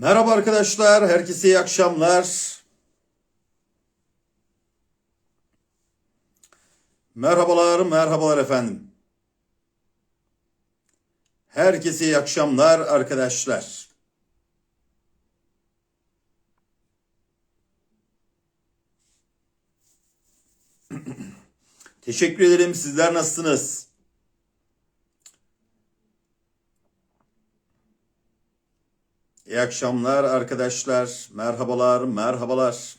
Merhaba arkadaşlar, herkese iyi akşamlar. Merhabalar, merhabalar efendim. Herkese iyi akşamlar arkadaşlar. Teşekkür ederim. Sizler nasılsınız? İyi akşamlar arkadaşlar. Merhabalar, merhabalar.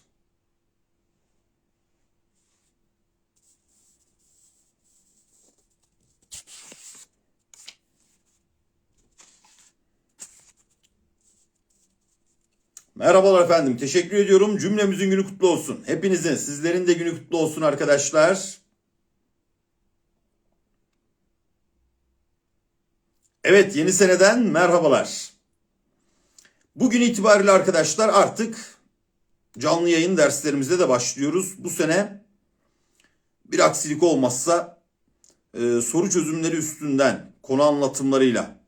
Merhabalar efendim. Teşekkür ediyorum. Cümlemizin günü kutlu olsun. Hepinizin, sizlerin de günü kutlu olsun arkadaşlar. Evet, yeni seneden merhabalar. Bugün itibariyle arkadaşlar artık canlı yayın derslerimize de başlıyoruz. Bu sene bir aksilik olmazsa e, soru çözümleri üstünden konu anlatımlarıyla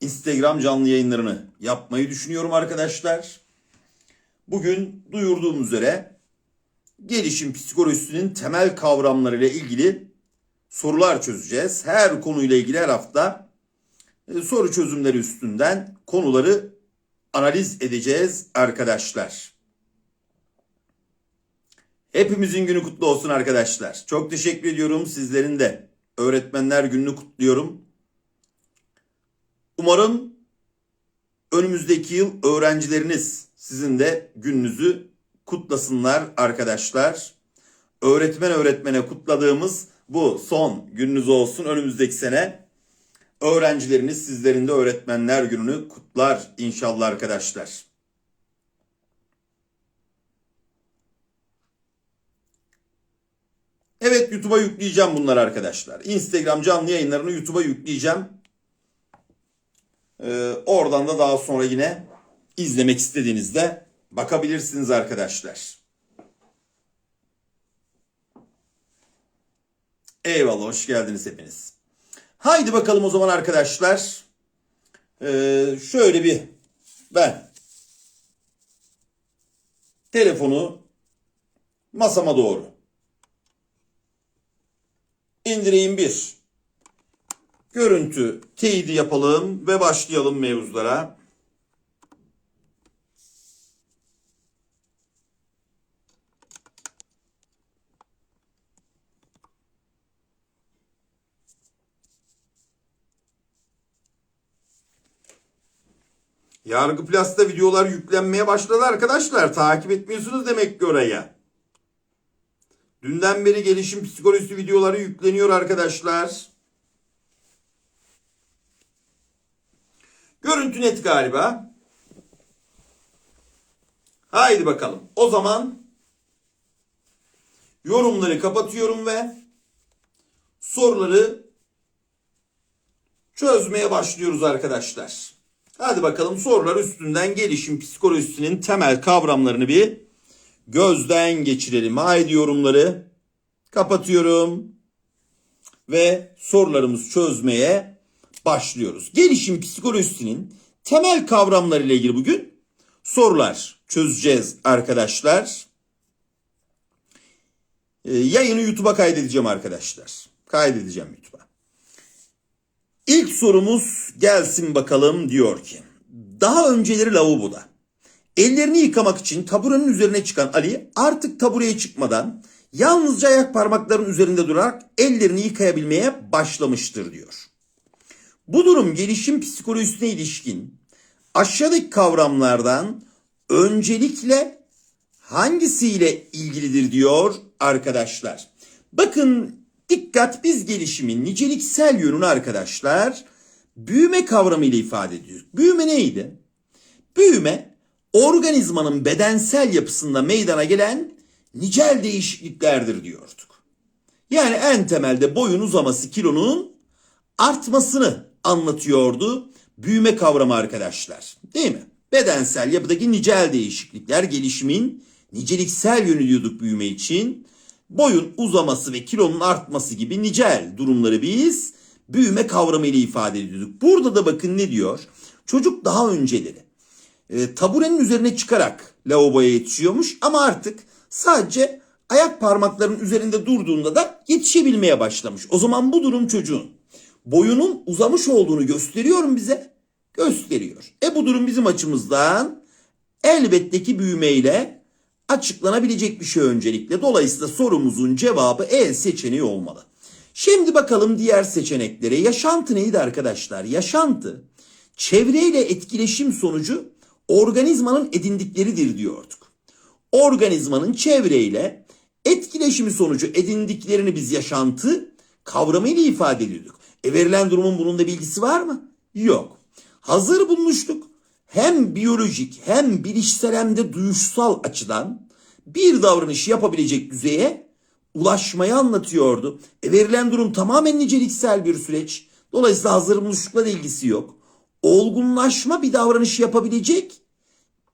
Instagram canlı yayınlarını yapmayı düşünüyorum arkadaşlar. Bugün duyurduğum üzere gelişim psikolojisinin temel kavramlarıyla ilgili sorular çözeceğiz. Her konuyla ilgili her hafta e, soru çözümleri üstünden konuları analiz edeceğiz arkadaşlar. Hepimizin günü kutlu olsun arkadaşlar. Çok teşekkür ediyorum sizlerin de. Öğretmenler gününü kutluyorum. Umarım önümüzdeki yıl öğrencileriniz sizin de gününüzü kutlasınlar arkadaşlar. Öğretmen öğretmene kutladığımız bu son gününüz olsun önümüzdeki sene. Öğrencileriniz sizlerin de öğretmenler gününü kutlar inşallah arkadaşlar. Evet YouTube'a yükleyeceğim bunları arkadaşlar. Instagram canlı yayınlarını YouTube'a yükleyeceğim. Ee, oradan da daha sonra yine izlemek istediğinizde bakabilirsiniz arkadaşlar. Eyvallah hoş geldiniz hepiniz. Haydi bakalım o zaman arkadaşlar. Ee, şöyle bir ben telefonu masama doğru indireyim bir. Görüntü teyidi yapalım ve başlayalım mevzulara. Yargı Plus'ta videolar yüklenmeye başladı arkadaşlar. Takip etmiyorsunuz demek ki oraya. Dünden beri gelişim psikolojisi videoları yükleniyor arkadaşlar. Görüntü net galiba. Haydi bakalım. O zaman yorumları kapatıyorum ve soruları çözmeye başlıyoruz arkadaşlar. Hadi bakalım sorular üstünden gelişim psikolojisinin temel kavramlarını bir gözden geçirelim. Haydi yorumları kapatıyorum ve sorularımızı çözmeye başlıyoruz. Gelişim psikolojisinin temel kavramları ile ilgili bugün sorular çözeceğiz arkadaşlar. Ee, yayını YouTube'a kaydedeceğim arkadaşlar. Kaydedeceğim YouTube'a. İlk sorumuz gelsin bakalım diyor ki. Daha önceleri lavaboda. Ellerini yıkamak için taburenin üzerine çıkan Ali artık tabureye çıkmadan yalnızca ayak parmaklarının üzerinde durarak ellerini yıkayabilmeye başlamıştır diyor. Bu durum gelişim psikolojisine ilişkin aşağıdaki kavramlardan öncelikle hangisiyle ilgilidir diyor arkadaşlar. Bakın dikkat biz gelişimin niceliksel yönünü arkadaşlar büyüme kavramı ile ifade ediyoruz. Büyüme neydi? Büyüme organizmanın bedensel yapısında meydana gelen nicel değişikliklerdir diyorduk. Yani en temelde boyun uzaması kilonun artmasını anlatıyordu büyüme kavramı arkadaşlar. Değil mi? Bedensel yapıdaki nicel değişiklikler gelişimin niceliksel yönü diyorduk büyüme için. Boyun uzaması ve kilonun artması gibi nicel durumları biz büyüme kavramı ile ifade ediyorduk. Burada da bakın ne diyor? Çocuk daha önceleri e, taburenin üzerine çıkarak lavaboya yetişiyormuş ama artık sadece ayak parmaklarının üzerinde durduğunda da yetişebilmeye başlamış. O zaman bu durum çocuğun boyunun uzamış olduğunu gösteriyor mu bize? Gösteriyor. E bu durum bizim açımızdan elbette ki büyümeyle açıklanabilecek bir şey öncelikle. Dolayısıyla sorumuzun cevabı E seçeneği olmalı. Şimdi bakalım diğer seçeneklere. Yaşantı neydi arkadaşlar? Yaşantı çevreyle etkileşim sonucu organizmanın edindikleridir diyorduk. Organizmanın çevreyle etkileşimi sonucu edindiklerini biz yaşantı kavramıyla ifade ediyorduk. E verilen durumun bunun da bilgisi var mı? Yok. Hazır bulmuştuk. Hem biyolojik hem bilişsel hem de duyuşsal açıdan bir davranış yapabilecek düzeye ulaşmayı anlatıyordu. E verilen durum tamamen niceliksel bir süreç. Dolayısıyla hazır bulmuşlukla da ilgisi yok. Olgunlaşma bir davranış yapabilecek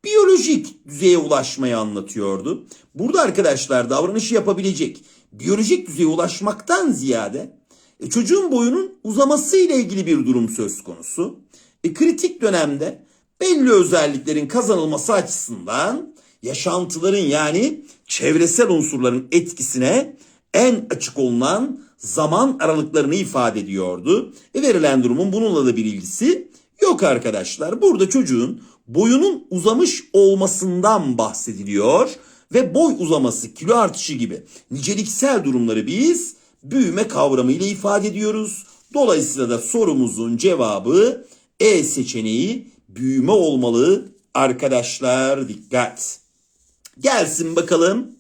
biyolojik düzeye ulaşmayı anlatıyordu. Burada arkadaşlar davranışı yapabilecek biyolojik düzeye ulaşmaktan ziyade e, çocuğun boyunun uzaması ile ilgili bir durum söz konusu. E, kritik dönemde belli özelliklerin kazanılması açısından yaşantıların yani çevresel unsurların etkisine en açık olunan zaman aralıklarını ifade ediyordu. E, verilen durumun bununla da bir ilgisi yok arkadaşlar. Burada çocuğun boyunun uzamış olmasından bahsediliyor ve boy uzaması, kilo artışı gibi niceliksel durumları biz büyüme kavramı ile ifade ediyoruz. Dolayısıyla da sorumuzun cevabı E seçeneği büyüme olmalı arkadaşlar dikkat. Gelsin bakalım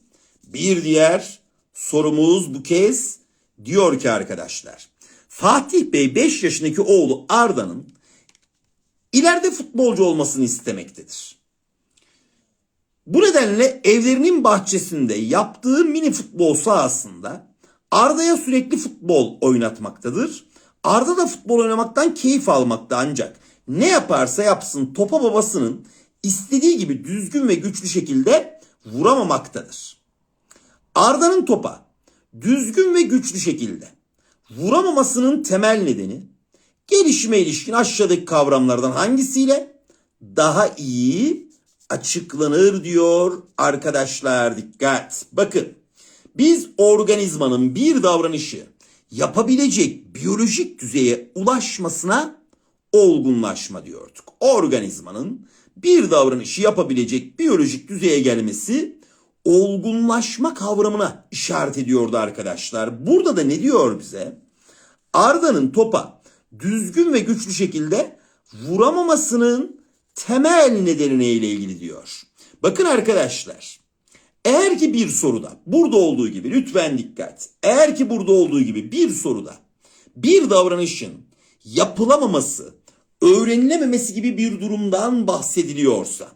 bir diğer sorumuz bu kez diyor ki arkadaşlar. Fatih Bey 5 yaşındaki oğlu Arda'nın ileride futbolcu olmasını istemektedir. Bu nedenle evlerinin bahçesinde yaptığı mini futbol sahasında Arda'ya sürekli futbol oynatmaktadır. Arda da futbol oynamaktan keyif almakta ancak ne yaparsa yapsın topa babasının istediği gibi düzgün ve güçlü şekilde vuramamaktadır. Arda'nın topa düzgün ve güçlü şekilde vuramamasının temel nedeni gelişime ilişkin aşağıdaki kavramlardan hangisiyle daha iyi açıklanır diyor arkadaşlar dikkat. Bakın biz organizmanın bir davranışı yapabilecek biyolojik düzeye ulaşmasına olgunlaşma diyorduk. Organizmanın bir davranışı yapabilecek biyolojik düzeye gelmesi olgunlaşma kavramına işaret ediyordu arkadaşlar. Burada da ne diyor bize? Arda'nın topa düzgün ve güçlü şekilde vuramamasının temel nedeni neyle ilgili diyor. Bakın arkadaşlar eğer ki bir soruda burada olduğu gibi lütfen dikkat. Eğer ki burada olduğu gibi bir soruda bir davranışın yapılamaması, öğrenilememesi gibi bir durumdan bahsediliyorsa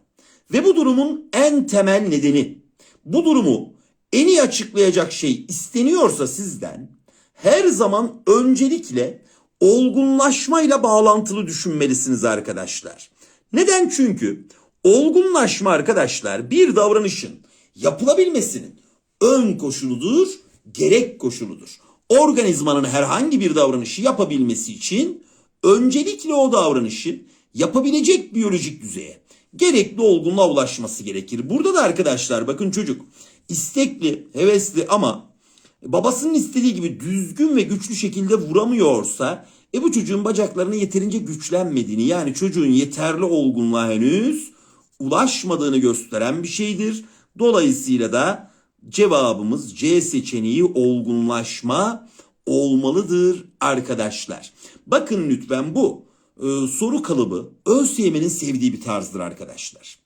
ve bu durumun en temel nedeni bu durumu en iyi açıklayacak şey isteniyorsa sizden her zaman öncelikle olgunlaşmayla bağlantılı düşünmelisiniz arkadaşlar. Neden? Çünkü olgunlaşma arkadaşlar bir davranışın yapılabilmesinin ön koşuludur, gerek koşuludur. Organizmanın herhangi bir davranışı yapabilmesi için öncelikle o davranışı yapabilecek biyolojik düzeye gerekli olgunluğa ulaşması gerekir. Burada da arkadaşlar bakın çocuk istekli, hevesli ama babasının istediği gibi düzgün ve güçlü şekilde vuramıyorsa e bu çocuğun bacaklarının yeterince güçlenmediğini yani çocuğun yeterli olgunluğa henüz ulaşmadığını gösteren bir şeydir. Dolayısıyla da cevabımız C seçeneği olgunlaşma olmalıdır arkadaşlar. Bakın lütfen bu e, soru kalıbı ÖSYM'nin sevdiği bir tarzdır arkadaşlar.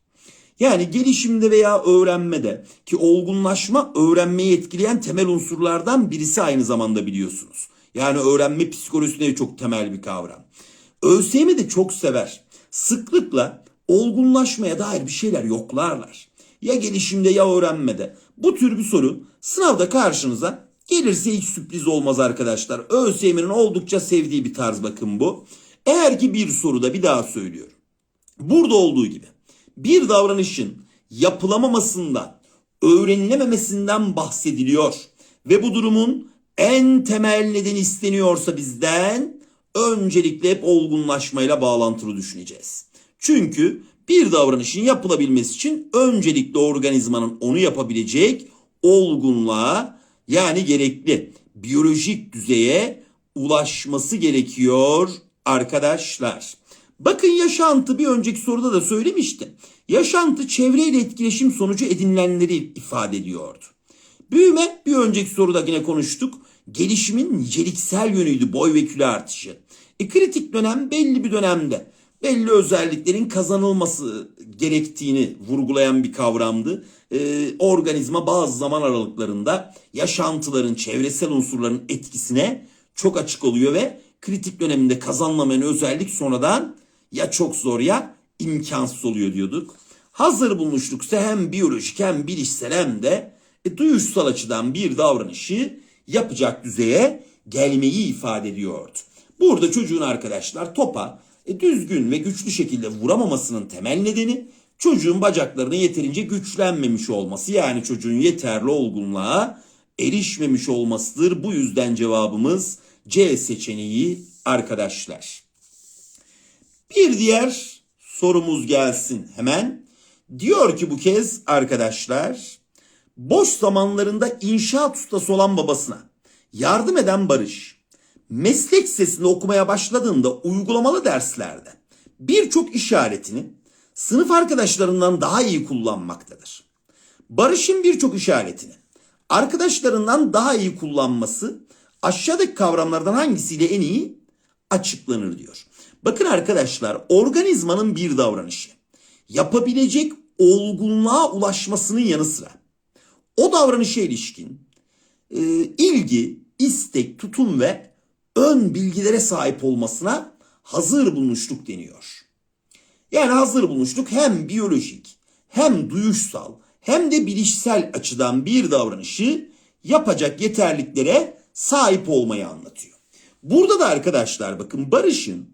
Yani gelişimde veya öğrenmede ki olgunlaşma öğrenmeyi etkileyen temel unsurlardan birisi aynı zamanda biliyorsunuz. Yani öğrenme psikolojisinde çok temel bir kavram. ÖSYM de çok sever. Sıklıkla olgunlaşmaya dair bir şeyler yoklarlar. Ya gelişimde ya öğrenmede. Bu tür bir soru sınavda karşınıza gelirse hiç sürpriz olmaz arkadaşlar. ÖSYM'nin oldukça sevdiği bir tarz bakın bu. Eğer ki bir soruda bir daha söylüyorum. Burada olduğu gibi bir davranışın yapılamamasından, öğrenilememesinden bahsediliyor ve bu durumun en temel nedeni isteniyorsa bizden öncelikle hep olgunlaşmayla bağlantılı düşüneceğiz. Çünkü Bir davranışın yapılabilmesi için öncelikle organizmanın onu yapabilecek olgunluğa yani gerekli biyolojik düzeye ulaşması gerekiyor arkadaşlar. Bakın yaşantı bir önceki soruda da söylemiştim. Yaşantı çevreyle etkileşim sonucu edinilenleri ifade ediyordu. Büyüme bir önceki soruda yine konuştuk. Gelişimin niceliksel yönüydü boy ve kilo artışı. E, kritik dönem belli bir dönemde belli özelliklerin kazanılması gerektiğini vurgulayan bir kavramdı. E, organizma bazı zaman aralıklarında yaşantıların, çevresel unsurların etkisine çok açık oluyor ve kritik döneminde kazanılamayan özellik sonradan ya çok zor ya imkansız oluyor diyorduk. Hazır bulmuşluksa hem biyolojik hem bilişsel hem de e, duyuşsal açıdan bir davranışı yapacak düzeye gelmeyi ifade ediyordu. Burada çocuğun arkadaşlar topa e, düzgün ve güçlü şekilde vuramamasının temel nedeni çocuğun bacaklarının yeterince güçlenmemiş olması yani çocuğun yeterli olgunluğa erişmemiş olmasıdır. Bu yüzden cevabımız C seçeneği arkadaşlar. Bir diğer sorumuz gelsin hemen. Diyor ki bu kez arkadaşlar boş zamanlarında inşaat ustası olan babasına yardım eden Barış meslek sesini okumaya başladığında uygulamalı derslerde birçok işaretini sınıf arkadaşlarından daha iyi kullanmaktadır. Barış'ın birçok işaretini arkadaşlarından daha iyi kullanması aşağıdaki kavramlardan hangisiyle en iyi açıklanır diyor. Bakın arkadaşlar organizmanın bir davranışı yapabilecek olgunluğa ulaşmasının yanı sıra o davranışa ilişkin e, ilgi, istek, tutum ve ön bilgilere sahip olmasına hazır bulmuşluk deniyor. Yani hazır bulmuşluk hem biyolojik hem duyuşsal hem de bilişsel açıdan bir davranışı yapacak yeterliklere sahip olmayı anlatıyor. Burada da arkadaşlar bakın Barış'ın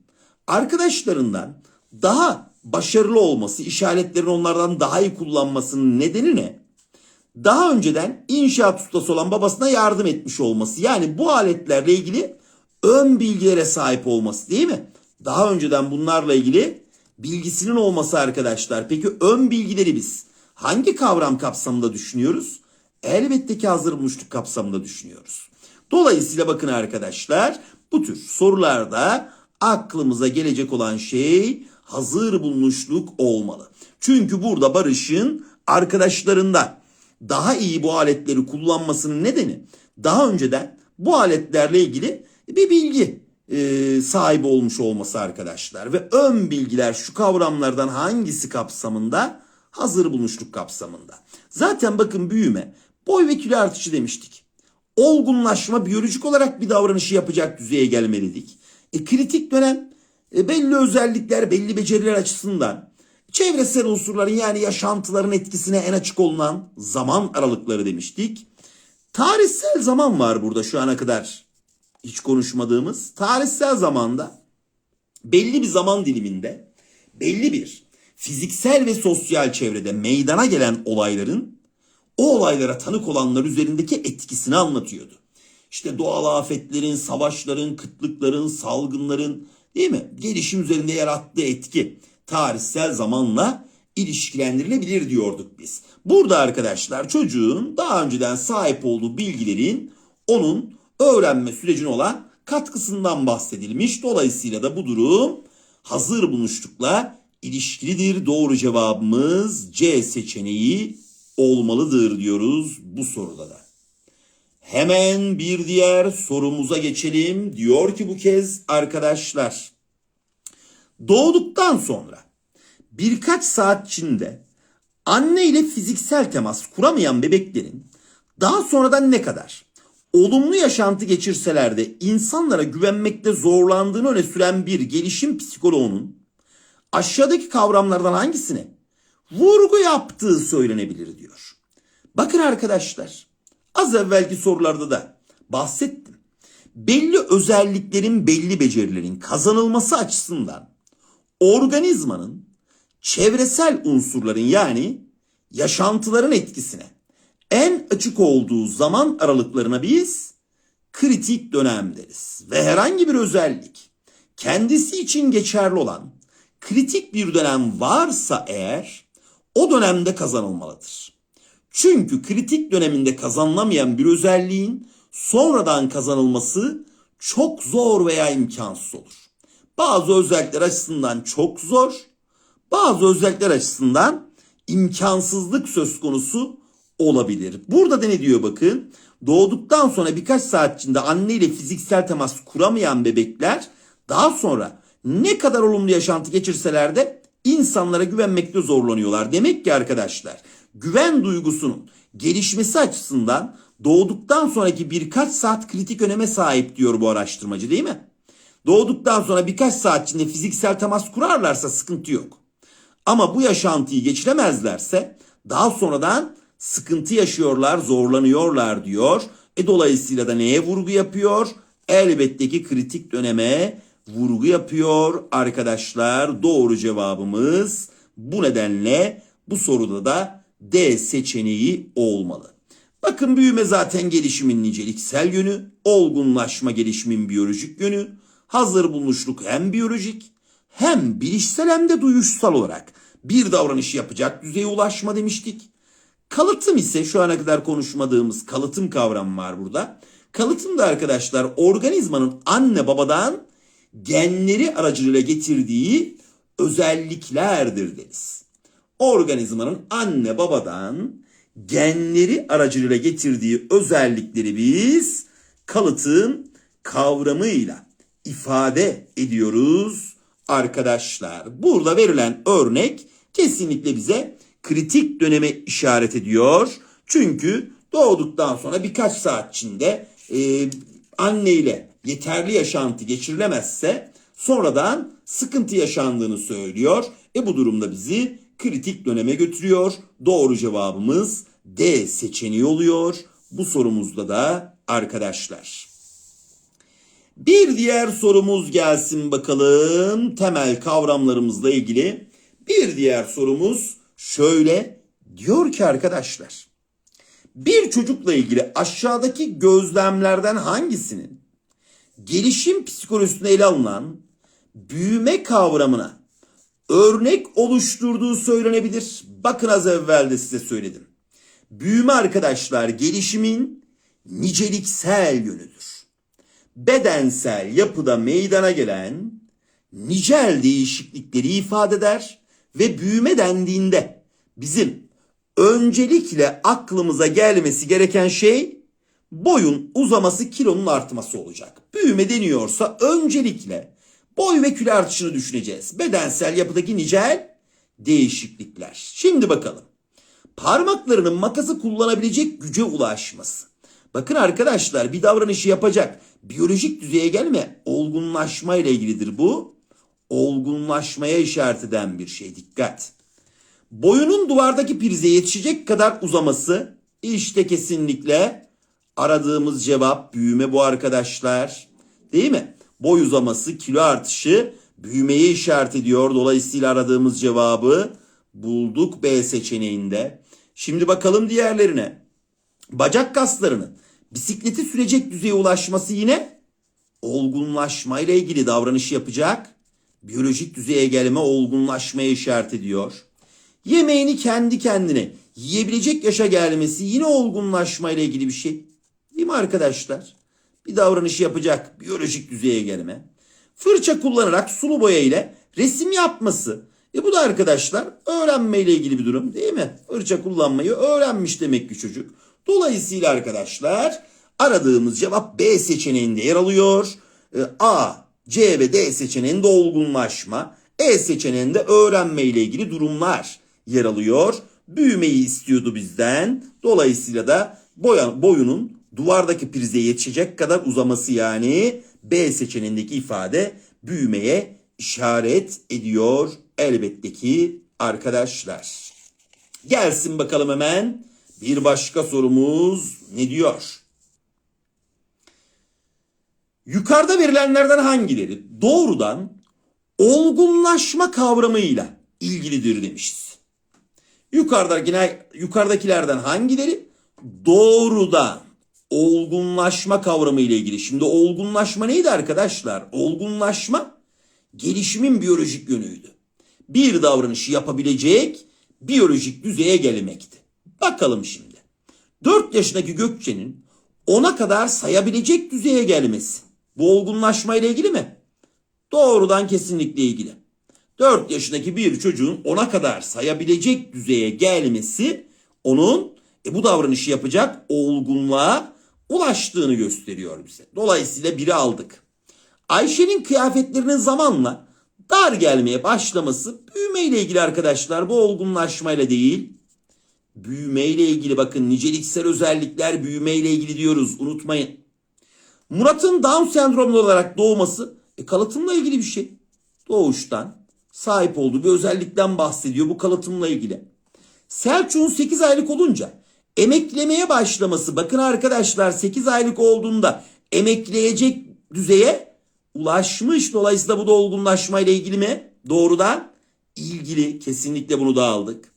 arkadaşlarından daha başarılı olması, işaretlerini onlardan daha iyi kullanmasının nedeni ne? Daha önceden inşaat ustası olan babasına yardım etmiş olması. Yani bu aletlerle ilgili ön bilgilere sahip olması değil mi? Daha önceden bunlarla ilgili bilgisinin olması arkadaşlar. Peki ön bilgileri biz hangi kavram kapsamında düşünüyoruz? Elbette ki hazır bulmuşluk kapsamında düşünüyoruz. Dolayısıyla bakın arkadaşlar bu tür sorularda aklımıza gelecek olan şey hazır bulmuşluk olmalı. Çünkü burada Barış'ın arkadaşlarında daha iyi bu aletleri kullanmasının nedeni daha önceden bu aletlerle ilgili bir bilgi e, sahibi olmuş olması arkadaşlar. Ve ön bilgiler şu kavramlardan hangisi kapsamında? Hazır bulmuşluk kapsamında. Zaten bakın büyüme boy ve kilo artışı demiştik. Olgunlaşma biyolojik olarak bir davranışı yapacak düzeye gelmelidik. E, kritik dönem e, belli özellikler, belli beceriler açısından çevresel unsurların yani yaşantıların etkisine en açık olunan zaman aralıkları demiştik. Tarihsel zaman var burada şu ana kadar hiç konuşmadığımız. Tarihsel zamanda belli bir zaman diliminde belli bir fiziksel ve sosyal çevrede meydana gelen olayların o olaylara tanık olanlar üzerindeki etkisini anlatıyordu. İşte doğal afetlerin, savaşların, kıtlıkların, salgınların değil mi? Gelişim üzerinde yarattığı etki tarihsel zamanla ilişkilendirilebilir diyorduk biz. Burada arkadaşlar çocuğun daha önceden sahip olduğu bilgilerin onun öğrenme sürecine olan katkısından bahsedilmiş. Dolayısıyla da bu durum hazır bulmuşlukla ilişkilidir. Doğru cevabımız C seçeneği olmalıdır diyoruz bu soruda da. Hemen bir diğer sorumuza geçelim. Diyor ki bu kez arkadaşlar. Doğduktan sonra birkaç saat içinde anne ile fiziksel temas kuramayan bebeklerin daha sonradan ne kadar olumlu yaşantı geçirseler de insanlara güvenmekte zorlandığını öne süren bir gelişim psikoloğunun aşağıdaki kavramlardan hangisine vurgu yaptığı söylenebilir diyor. Bakın arkadaşlar az evvelki sorularda da bahsettim. Belli özelliklerin belli becerilerin kazanılması açısından organizmanın çevresel unsurların yani yaşantıların etkisine en açık olduğu zaman aralıklarına biz kritik dönem deriz. Ve herhangi bir özellik kendisi için geçerli olan kritik bir dönem varsa eğer o dönemde kazanılmalıdır. Çünkü kritik döneminde kazanılamayan bir özelliğin sonradan kazanılması çok zor veya imkansız olur. Bazı özellikler açısından çok zor, bazı özellikler açısından imkansızlık söz konusu olabilir. Burada da ne diyor bakın? Doğduktan sonra birkaç saat içinde anne ile fiziksel temas kuramayan bebekler daha sonra ne kadar olumlu yaşantı geçirseler de insanlara güvenmekte zorlanıyorlar. Demek ki arkadaşlar güven duygusunun gelişmesi açısından doğduktan sonraki birkaç saat kritik öneme sahip diyor bu araştırmacı değil mi? Doğduktan sonra birkaç saat içinde fiziksel temas kurarlarsa sıkıntı yok. Ama bu yaşantıyı geçiremezlerse daha sonradan sıkıntı yaşıyorlar, zorlanıyorlar diyor. E dolayısıyla da neye vurgu yapıyor? Elbette ki kritik döneme vurgu yapıyor arkadaşlar. Doğru cevabımız bu nedenle bu soruda da D seçeneği olmalı. Bakın büyüme zaten gelişimin niceliksel yönü, olgunlaşma gelişimin biyolojik yönü, hazır bulunuşluk hem biyolojik hem bilişsel hem de duyuşsal olarak bir davranış yapacak düzeye ulaşma demiştik. Kalıtım ise şu ana kadar konuşmadığımız kalıtım kavramı var burada. Kalıtım da arkadaşlar organizmanın anne babadan genleri aracılığıyla getirdiği özelliklerdir deriz. Organizmanın anne babadan genleri aracılığıyla getirdiği özellikleri biz kalıtım kavramıyla ifade ediyoruz arkadaşlar. Burada verilen örnek kesinlikle bize kritik döneme işaret ediyor. Çünkü doğduktan sonra birkaç saat içinde e, anne ile yeterli yaşantı geçirilemezse sonradan sıkıntı yaşandığını söylüyor. E bu durumda bizi kritik döneme götürüyor. Doğru cevabımız D seçeneği oluyor. Bu sorumuzda da arkadaşlar. Bir diğer sorumuz gelsin bakalım. Temel kavramlarımızla ilgili. Bir diğer sorumuz şöyle diyor ki arkadaşlar. Bir çocukla ilgili aşağıdaki gözlemlerden hangisinin gelişim psikolojisine ele alınan büyüme kavramına örnek oluşturduğu söylenebilir. Bakın az evvel de size söyledim. Büyüme arkadaşlar gelişimin niceliksel yönüdür. Bedensel yapıda meydana gelen nicel değişiklikleri ifade eder ve büyüme dendiğinde bizim öncelikle aklımıza gelmesi gereken şey boyun uzaması kilonun artması olacak. Büyüme deniyorsa öncelikle boy ve kilo artışını düşüneceğiz. Bedensel yapıdaki nicel değişiklikler. Şimdi bakalım. Parmaklarının makası kullanabilecek güce ulaşması. Bakın arkadaşlar bir davranışı yapacak. Biyolojik düzeye gelme. Olgunlaşma ile ilgilidir bu. Olgunlaşmaya işaret eden bir şey. Dikkat. Boyunun duvardaki prize yetişecek kadar uzaması işte kesinlikle aradığımız cevap büyüme bu arkadaşlar. Değil mi? Boy uzaması, kilo artışı büyümeye işaret ediyor. Dolayısıyla aradığımız cevabı bulduk B seçeneğinde. Şimdi bakalım diğerlerine. Bacak kaslarının bisikleti sürecek düzeye ulaşması yine olgunlaşma ile ilgili davranış yapacak. Biyolojik düzeye gelme olgunlaşmaya işaret ediyor. Yemeğini kendi kendine yiyebilecek yaşa gelmesi yine olgunlaşma ile ilgili bir şey. Değil mi arkadaşlar? Bir davranış yapacak biyolojik düzeye gelme. Fırça kullanarak sulu boya ile resim yapması. E bu da arkadaşlar öğrenme ile ilgili bir durum değil mi? Fırça kullanmayı öğrenmiş demek ki çocuk. Dolayısıyla arkadaşlar aradığımız cevap B seçeneğinde yer alıyor. E, A, C ve D seçeneğinde olgunlaşma. E seçeneğinde öğrenme ile ilgili durumlar yer alıyor. Büyümeyi istiyordu bizden. Dolayısıyla da boya, boyunun duvardaki prize yetişecek kadar uzaması yani B seçeneğindeki ifade büyümeye işaret ediyor elbette ki arkadaşlar. Gelsin bakalım hemen bir başka sorumuz ne diyor? Yukarıda verilenlerden hangileri doğrudan olgunlaşma kavramıyla ilgilidir demişiz. Yukarıdakiler, yukarıdakilerden hangileri doğrudan olgunlaşma kavramı ile ilgili. Şimdi olgunlaşma neydi arkadaşlar? Olgunlaşma gelişimin biyolojik yönüydü. bir davranışı yapabilecek biyolojik düzeye gelmekti. Bakalım şimdi. 4 yaşındaki Gökçe'nin 10'a kadar sayabilecek düzeye gelmesi. Bu olgunlaşma ile ilgili mi? Doğrudan kesinlikle ilgili. 4 yaşındaki bir çocuğun 10'a kadar sayabilecek düzeye gelmesi onun e, bu davranışı yapacak olgunluğa ulaştığını gösteriyor bize. Dolayısıyla biri aldık. Ayşe'nin kıyafetlerinin zamanla dar gelmeye başlaması büyümeyle ilgili arkadaşlar. Bu olgunlaşmayla değil. Büyümeyle ilgili bakın niceliksel özellikler büyümeyle ilgili diyoruz. Unutmayın. Murat'ın Down sendromlu olarak doğması e, kalıtımla ilgili bir şey. Doğuştan sahip olduğu bir özellikten bahsediyor bu kalıtımla ilgili. Selçuk'un 8 aylık olunca emeklemeye başlaması bakın arkadaşlar 8 aylık olduğunda emekleyecek düzeye ulaşmış. Dolayısıyla bu da olgunlaşmayla ilgili mi? Doğrudan ilgili. Kesinlikle bunu da aldık.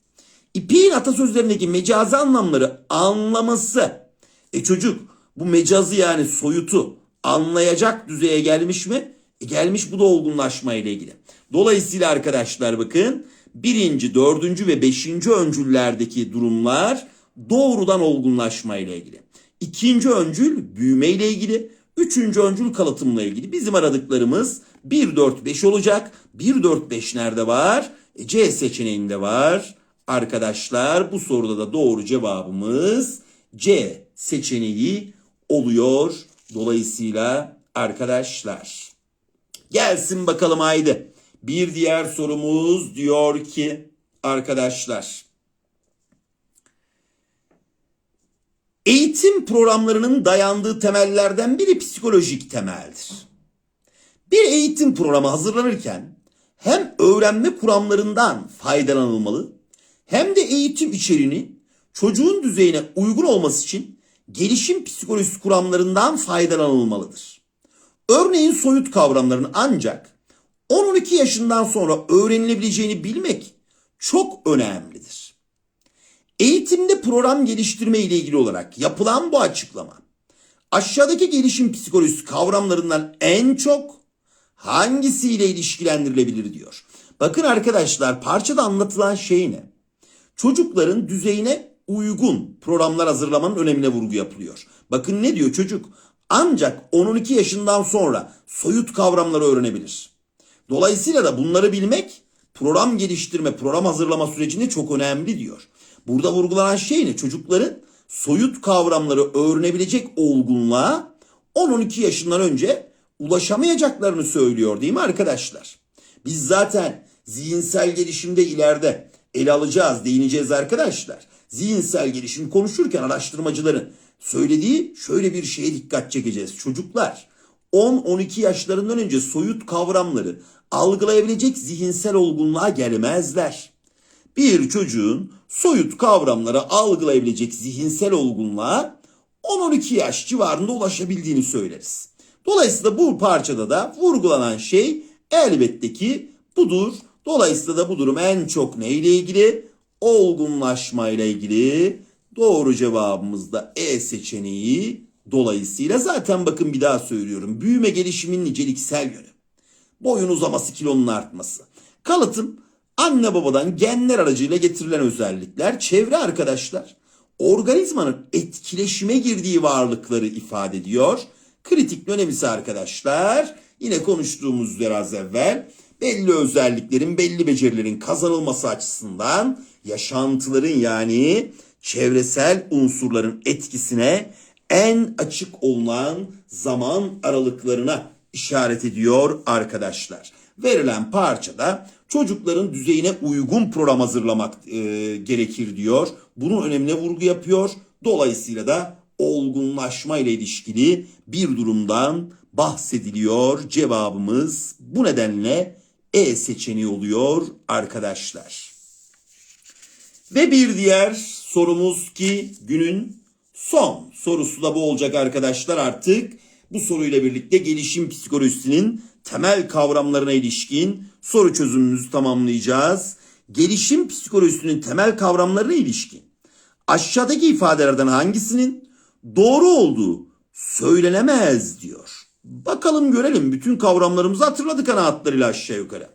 İpek'in atasözlerindeki mecazi anlamları anlaması. E çocuk bu mecazı yani soyutu anlayacak düzeye gelmiş mi? E gelmiş bu da olgunlaşmayla ilgili. Dolayısıyla arkadaşlar bakın birinci, dördüncü ve beşinci öncüllerdeki durumlar doğrudan olgunlaşmayla ilgili. İkinci öncül büyümeyle ilgili. Üçüncü öncül kalıtımla ilgili. Bizim aradıklarımız 1, 4, 5 olacak. 1, 4, 5 nerede var? E, C seçeneğinde var. Arkadaşlar bu soruda da doğru cevabımız C seçeneği oluyor. Dolayısıyla arkadaşlar gelsin bakalım haydi. Bir diğer sorumuz diyor ki arkadaşlar Eğitim programlarının dayandığı temellerden biri psikolojik temeldir. Bir eğitim programı hazırlanırken hem öğrenme kuramlarından faydalanılmalı hem de eğitim içeriğini çocuğun düzeyine uygun olması için gelişim psikolojisi kuramlarından faydalanılmalıdır. Örneğin soyut kavramların ancak 10-12 yaşından sonra öğrenilebileceğini bilmek çok önemlidir. Eğitimde program geliştirme ile ilgili olarak yapılan bu açıklama aşağıdaki gelişim psikolojisi kavramlarından en çok hangisiyle ilişkilendirilebilir diyor. Bakın arkadaşlar parçada anlatılan şey ne? Çocukların düzeyine uygun programlar hazırlamanın önemine vurgu yapılıyor. Bakın ne diyor çocuk? Ancak 10-12 yaşından sonra soyut kavramları öğrenebilir. Dolayısıyla da bunları bilmek program geliştirme, program hazırlama sürecinde çok önemli diyor. Burada vurgulanan şey ne? Çocukların soyut kavramları öğrenebilecek olgunluğa 10-12 yaşından önce ulaşamayacaklarını söylüyor değil mi arkadaşlar? Biz zaten zihinsel gelişimde ileride ele alacağız, değineceğiz arkadaşlar. Zihinsel gelişim konuşurken araştırmacıların söylediği şöyle bir şeye dikkat çekeceğiz. Çocuklar 10-12 yaşlarından önce soyut kavramları algılayabilecek zihinsel olgunluğa gelmezler. Bir çocuğun soyut kavramları algılayabilecek zihinsel olgunluğa 10-12 yaş civarında ulaşabildiğini söyleriz. Dolayısıyla bu parçada da vurgulanan şey elbette ki budur. Dolayısıyla da bu durum en çok neyle ilgili? Olgunlaşma ile ilgili. Doğru cevabımız da E seçeneği. Dolayısıyla zaten bakın bir daha söylüyorum. Büyüme gelişimin niceliksel yönü. Boyun uzaması, kilonun artması. Kalıtım anne babadan genler aracıyla getirilen özellikler, çevre arkadaşlar, organizmanın etkileşime girdiği varlıkları ifade ediyor. Kritik dönemisi arkadaşlar, yine konuştuğumuz biraz evvel, belli özelliklerin, belli becerilerin kazanılması açısından yaşantıların yani çevresel unsurların etkisine en açık olunan zaman aralıklarına işaret ediyor arkadaşlar. Verilen parçada çocukların düzeyine uygun program hazırlamak e, gerekir diyor. Bunun önemine vurgu yapıyor. Dolayısıyla da olgunlaşma ile ilişkili bir durumdan bahsediliyor. Cevabımız bu nedenle E seçeneği oluyor arkadaşlar. Ve bir diğer sorumuz ki günün son sorusu da bu olacak arkadaşlar artık. Bu soruyla birlikte gelişim psikolojisinin temel kavramlarına ilişkin soru çözümümüzü tamamlayacağız. Gelişim psikolojisinin temel kavramlarına ilişkin aşağıdaki ifadelerden hangisinin doğru olduğu söylenemez diyor. Bakalım görelim bütün kavramlarımızı hatırladık ana hatlarıyla aşağı yukarı.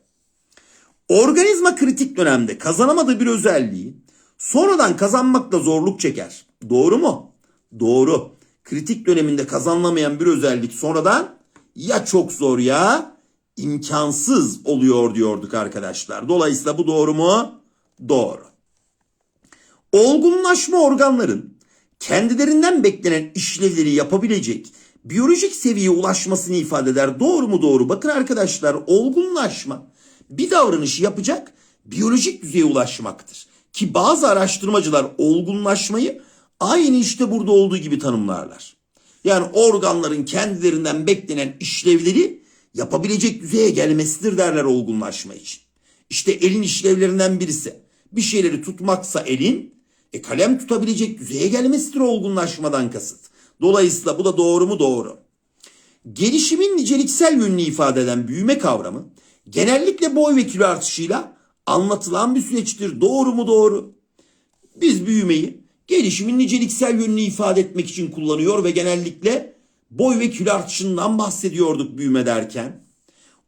Organizma kritik dönemde kazanamadığı bir özelliği sonradan kazanmakta zorluk çeker. Doğru mu? Doğru. Kritik döneminde kazanılamayan bir özellik sonradan ya çok zor ya imkansız oluyor diyorduk arkadaşlar. Dolayısıyla bu doğru mu? Doğru. Olgunlaşma organların kendilerinden beklenen işlevleri yapabilecek biyolojik seviyeye ulaşmasını ifade eder. Doğru mu doğru? Bakın arkadaşlar olgunlaşma bir davranışı yapacak biyolojik düzeye ulaşmaktır. Ki bazı araştırmacılar olgunlaşmayı aynı işte burada olduğu gibi tanımlarlar. Yani organların kendilerinden beklenen işlevleri yapabilecek düzeye gelmesidir derler olgunlaşma için. İşte elin işlevlerinden birisi bir şeyleri tutmaksa elin e, kalem tutabilecek düzeye gelmesidir olgunlaşmadan kasıt. Dolayısıyla bu da doğru mu doğru. Gelişimin niceliksel yönünü ifade eden büyüme kavramı genellikle boy ve kilo artışıyla anlatılan bir süreçtir. Doğru mu doğru? Biz büyümeyi gelişimin niceliksel yönünü ifade etmek için kullanıyor ve genellikle boy ve kilo artışından bahsediyorduk büyüme derken.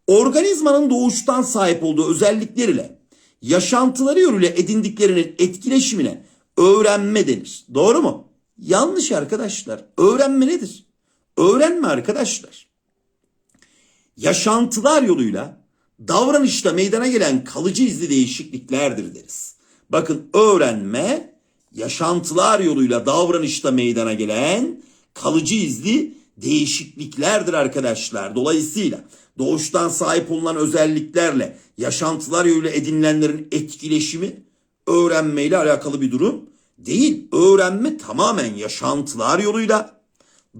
Organizmanın doğuştan sahip olduğu özellikler ile yaşantıları yönüyle edindiklerinin etkileşimine öğrenme denir. Doğru mu? Yanlış arkadaşlar. Öğrenme nedir? Öğrenme arkadaşlar. Yaşantılar yoluyla davranışta meydana gelen kalıcı izli değişikliklerdir deriz. Bakın öğrenme yaşantılar yoluyla davranışta meydana gelen kalıcı izli değişikliklerdir arkadaşlar. Dolayısıyla doğuştan sahip olunan özelliklerle yaşantılar yoluyla edinilenlerin etkileşimi öğrenmeyle alakalı bir durum değil. Öğrenme tamamen yaşantılar yoluyla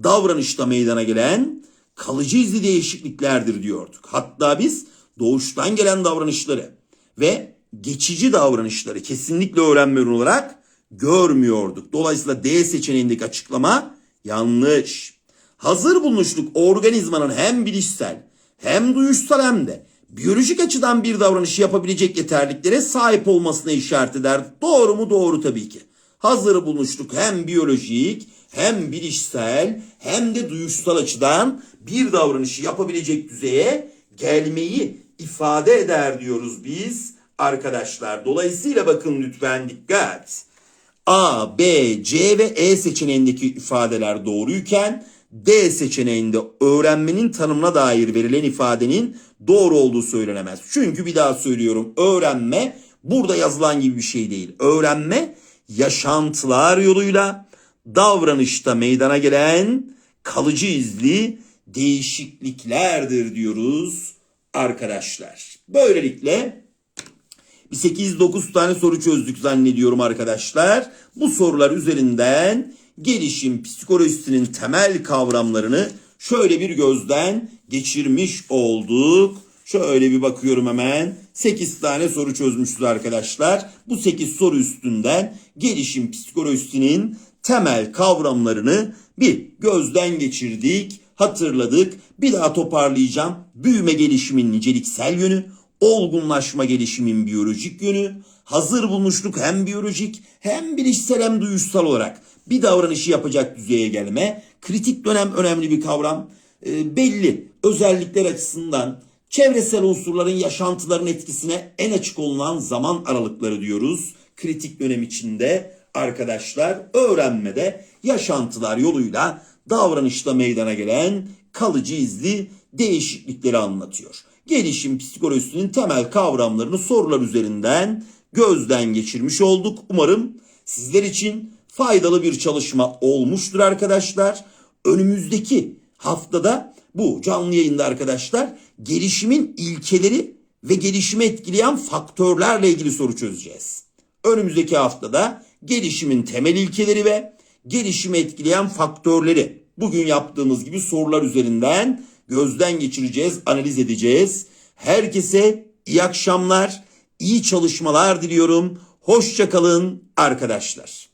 davranışta meydana gelen kalıcı izli değişikliklerdir diyorduk. Hatta biz doğuştan gelen davranışları ve geçici davranışları kesinlikle öğrenme ürünü olarak görmüyorduk. Dolayısıyla D seçeneğindeki açıklama yanlış. Hazır bulunuşluk organizmanın hem bilişsel hem duyuşsal hem de biyolojik açıdan bir davranışı yapabilecek yeterliklere sahip olmasına işaret eder. Doğru mu? Doğru tabii ki. Hazır bulunuşluk hem biyolojik hem bilişsel hem de duyuşsal açıdan bir davranışı yapabilecek düzeye gelmeyi ifade eder diyoruz biz arkadaşlar. Dolayısıyla bakın lütfen dikkat. A, B, C ve E seçeneğindeki ifadeler doğruyken D seçeneğinde öğrenmenin tanımına dair verilen ifadenin doğru olduğu söylenemez. Çünkü bir daha söylüyorum öğrenme burada yazılan gibi bir şey değil. Öğrenme yaşantılar yoluyla davranışta meydana gelen kalıcı izli değişikliklerdir diyoruz arkadaşlar. Böylelikle bir 8-9 tane soru çözdük zannediyorum arkadaşlar. Bu sorular üzerinden gelişim psikolojisinin temel kavramlarını şöyle bir gözden geçirmiş olduk. Şöyle bir bakıyorum hemen. 8 tane soru çözmüşüz arkadaşlar. Bu 8 soru üstünden gelişim psikolojisinin temel kavramlarını bir gözden geçirdik, hatırladık. Bir daha toparlayacağım. Büyüme gelişimin niceliksel yönü, olgunlaşma gelişimin biyolojik yönü, hazır bulmuşluk hem biyolojik hem bilişsel hem duyuşsal olarak bir davranışı yapacak düzeye gelme. Kritik dönem önemli bir kavram. E, belli özellikler açısından çevresel unsurların yaşantıların etkisine en açık olunan zaman aralıkları diyoruz. Kritik dönem içinde arkadaşlar öğrenmede yaşantılar yoluyla davranışta meydana gelen kalıcı izli değişiklikleri anlatıyor. Gelişim psikolojisinin temel kavramlarını sorular üzerinden gözden geçirmiş olduk. Umarım sizler için faydalı bir çalışma olmuştur arkadaşlar. Önümüzdeki haftada bu canlı yayında arkadaşlar gelişimin ilkeleri ve gelişimi etkileyen faktörlerle ilgili soru çözeceğiz. Önümüzdeki haftada gelişimin temel ilkeleri ve gelişimi etkileyen faktörleri bugün yaptığımız gibi sorular üzerinden gözden geçireceğiz, analiz edeceğiz. Herkese iyi akşamlar, iyi çalışmalar diliyorum. Hoşçakalın arkadaşlar.